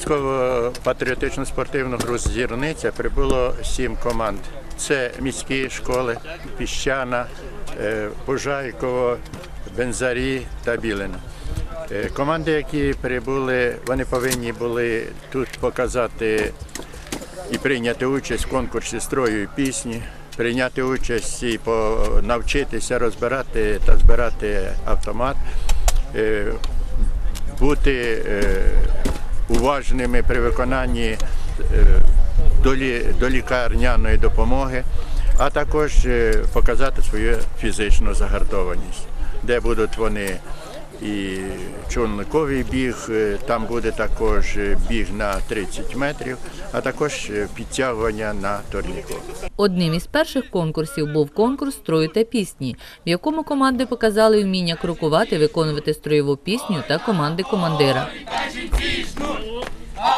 військово-патріотичну спортивну гру «Зірниця» прибуло сім команд. Це міські школи Піщана, е, Бужайково, Бензарі та Білина. Е, Команди, які прибули, вони повинні були тут показати і прийняти участь в конкурсі строю і пісні, прийняти участь і навчитися розбирати та збирати автомат, е, бути уважними при виконанні е, долі- долікарняної допомоги, а також е, показати свою фізичну загартованість, де будуть вони і човниковий біг, е, там буде також біг на 30 метрів, а також підтягування на турніку. Одним із перших конкурсів був конкурс строю та пісні, в якому команди показали вміння крокувати, виконувати строєву пісню та команди командира.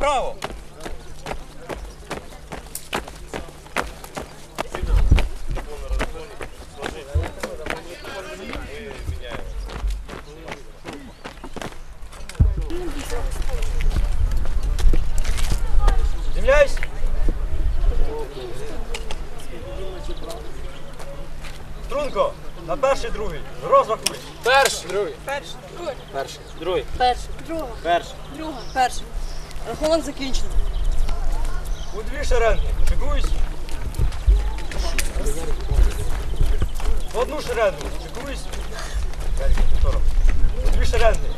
направо! Рівняйсь! Струнко! На перший, другий. Розрахуй. Перший, другий. Перший, другий. Перший, друга, Перший. друга, перший. Рахунок закінчено. У дві шеренги. Чекуюсь. В одну шеренгу. Шикуйсь. У дві шеренги.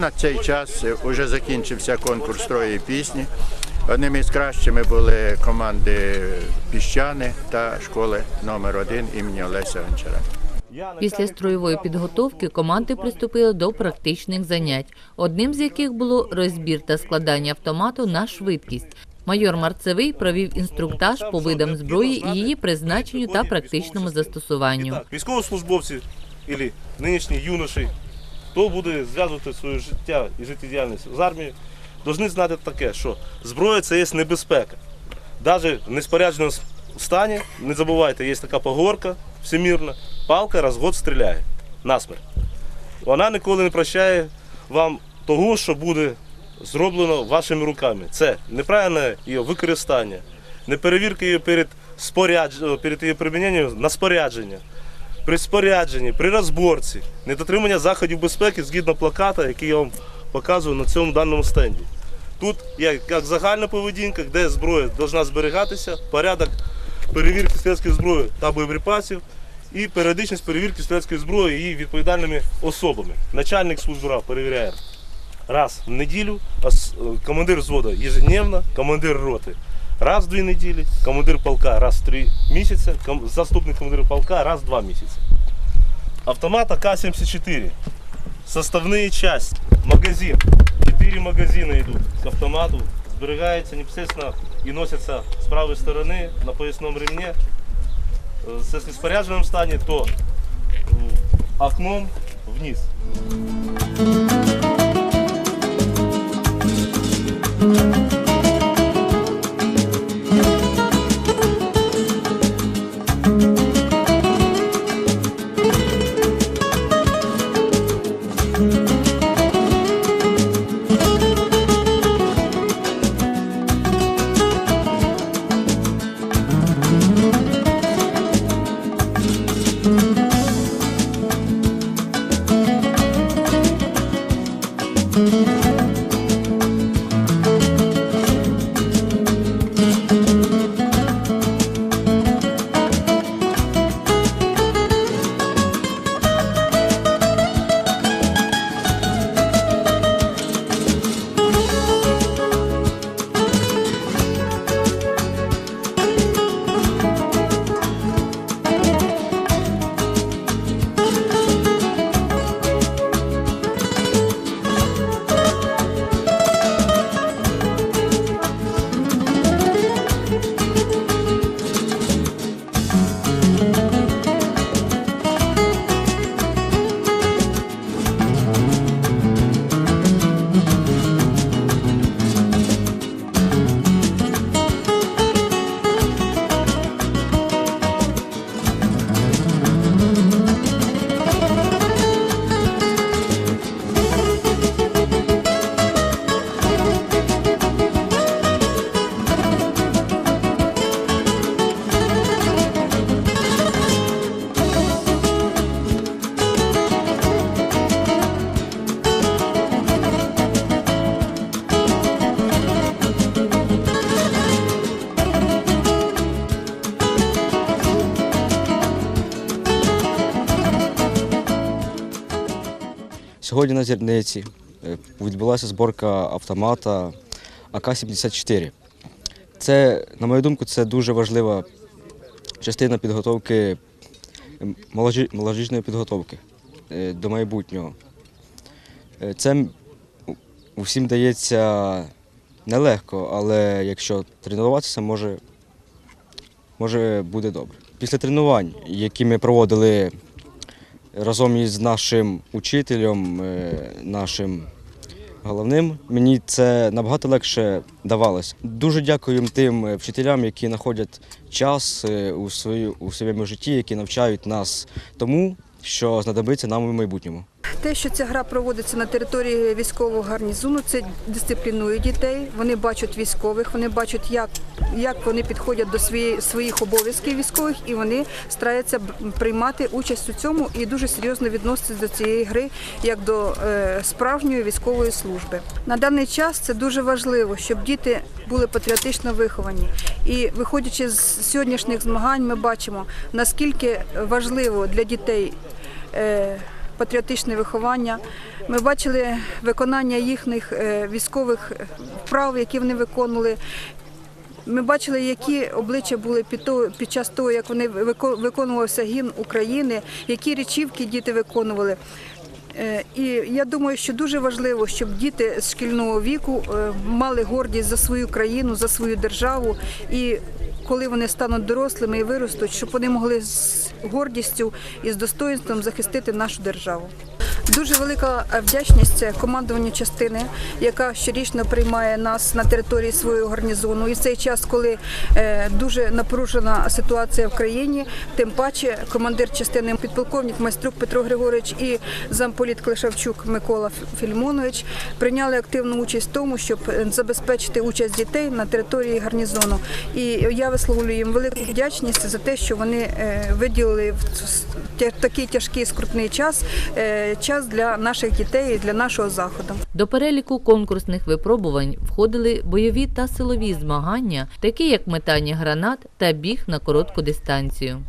На цей час вже закінчився конкурс строю і пісні. Одними із кращими були команди Піщани та школи номер 1 імені Олеся Гончара. Після строєвої підготовки команди приступили до практичних занять, одним з яких було розбір та складання автомату на швидкість. Майор Марцевий провів інструктаж по видам зброї і її призначенню та практичному застосуванню. Військовослужбовці або нинішні юноші, хто буде зв'язувати своє життя і життєдіяльність з армією, повинні знати таке, що зброя це є небезпека. Навіть в неспорядженому стані, не забувайте, є така поговорка всемірна, палка раз в год стріляє насмерть. Вона ніколи не прощає вам того, що буде зроблено вашими руками. Це неправильне її використання, неперевірка її перед, спорядж... перед її приміненням на спорядження при спорядженні, при розборці, недотримання заходів безпеки згідно плаката, який я вам показую на цьому даному стенді. Тут є як загальна поведінка, де зброя повинна зберігатися, порядок перевірки стрілецької зброї та боєприпасів і періодичність перевірки стрілецької зброї її відповідальними особами. Начальник служби перевіряє раз в неділю, а е, командир взводу ежедневно, командир роти раз в две недели, командир полка раз в три месяца, ком, заступник командира полка раз в два месяца. Автомат АК-74, составные части, магазин, четыре магазина идут к автомату, сберегаются непосредственно и носится с правой стороны на поясном ремне. Э, Если в споряженном стане, то э, окном вниз. Thank you. Сьогодні на зірниці е, відбулася зборка автомата АК-74. Це, на мою думку, це дуже важлива частина підготовки моложічної підготовки е, до майбутнього. Е, Це усім дається нелегко, але якщо тренуватися, може, може буде добре. Після тренувань, які ми проводили разом із нашим учителем, е, нашим головним, мені це набагато легше давалось. Дуже дякую тим е, вчителям, які знаходять час е, у, своєму житті, які навчають нас тому, що знадобиться нам у майбутньому. Те, що ця гра проводиться на території військового гарнізону, це дисциплінує дітей. Вони бачать військових, вони бачать, як, як вони підходять до своєї, своїх обов'язків військових, і вони стараються приймати участь у цьому і дуже серйозно відноситися до цієї гри як до е, справжньої військової служби. На даний час це дуже важливо, щоб діти були патріотично виховані. І виходячи з сьогоднішніх змагань, ми бачимо наскільки важливо для дітей. е, патріотичне виховання. Ми бачили виконання їхніх е, військових вправ, які вони виконували. Ми бачили, які обличчя були під, час того, як вони виконувався гімн України, які речівки діти виконували. Е, І я думаю, що дуже важливо, щоб діти з шкільного віку е, мали гордість за свою країну, за свою державу. І коли вони стануть дорослими і виростуть, щоб вони могли з гордістю і з достоинством захистити нашу державу. Дуже велика е, вдячність командуванню частини, яка щорічно приймає нас на території свого гарнізону. І в цей час, коли е, дуже напружена ситуація в країні, тим паче командир частини підполковник майструк Петро Григорович і замполіт Клишавчук Микола Фільмонович прийняли активну участь в тому, щоб е, забезпечити участь дітей на території гарнізону. І я висловлюю їм велику вдячність за те, що вони виділили в такий тяжкий скрутний час е, час для наших дітей і для нашого заходу. До переліку конкурсних випробувань входили бойові та силові змагання, такі як метання гранат та біг на коротку дистанцію.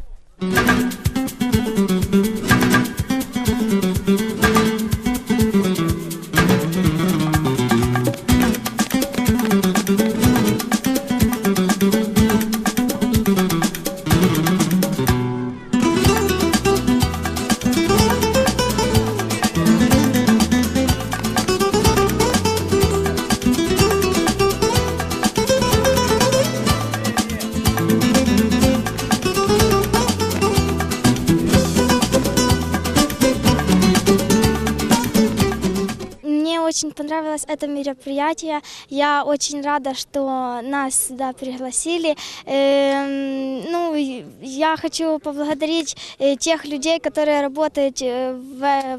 очень понравилось это мероприятие. Я очень рада, что нас сюда пригласили. Эм, ну, и я хочу поблагодарить э, тех людей, которые работают э, в,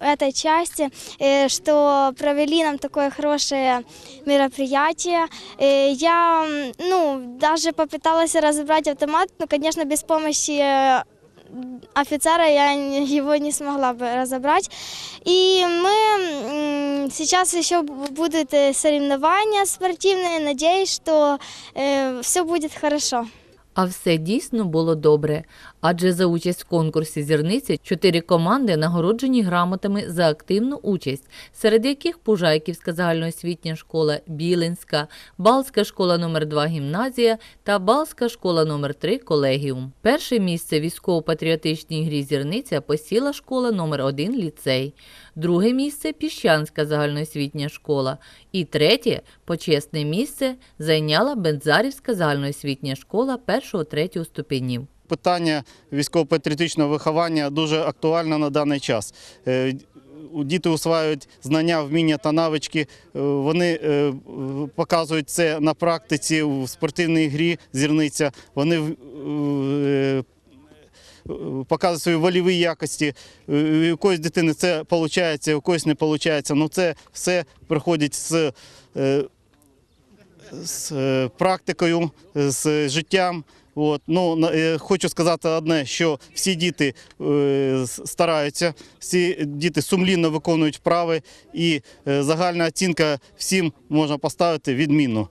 в этой части, э, что провели нам такое хорошее мероприятие. Э, я, м, ну, даже попыталась разобрать автомат, но, конечно, без помощи э, офицера я н- его не смогла бы разобрать. И мы м, сейчас еще б- будут э, соревнования спортивные. Надеюсь, что все будет хорошо. А все дійсно було добре, адже за участь в конкурсі зірниці чотири команди нагороджені грамотами за активну участь, серед яких Пужайківська загальноосвітня школа Білинська, Балська школа номер 2 гімназія та Балська школа номер 3 колегіум. Перше місце військово-патріотичній грі зірниця посіла школа номер 1 ліцей, друге місце Піщанська загальноосвітня школа. І третє почесне місце зайняла Бензарівська загальноосвітня школа 1-3 ступенів. Питання військово-патріотичного виховання дуже актуальне на даний час. Е, Діти усваюють знання, вміння та навички. Е, Вони е, показують це на практиці у спортивній грі зірниця. Вони показують свої вольові якості. У когось дитини це виходить, у когось не виходить. Ну це все приходить з, з е, практикою, з життям. От. Ну, е, хочу сказати одне, що всі діти е, стараються, всі діти сумлінно виконують вправи, і е, загальна оцінка всім можна поставити відмінно.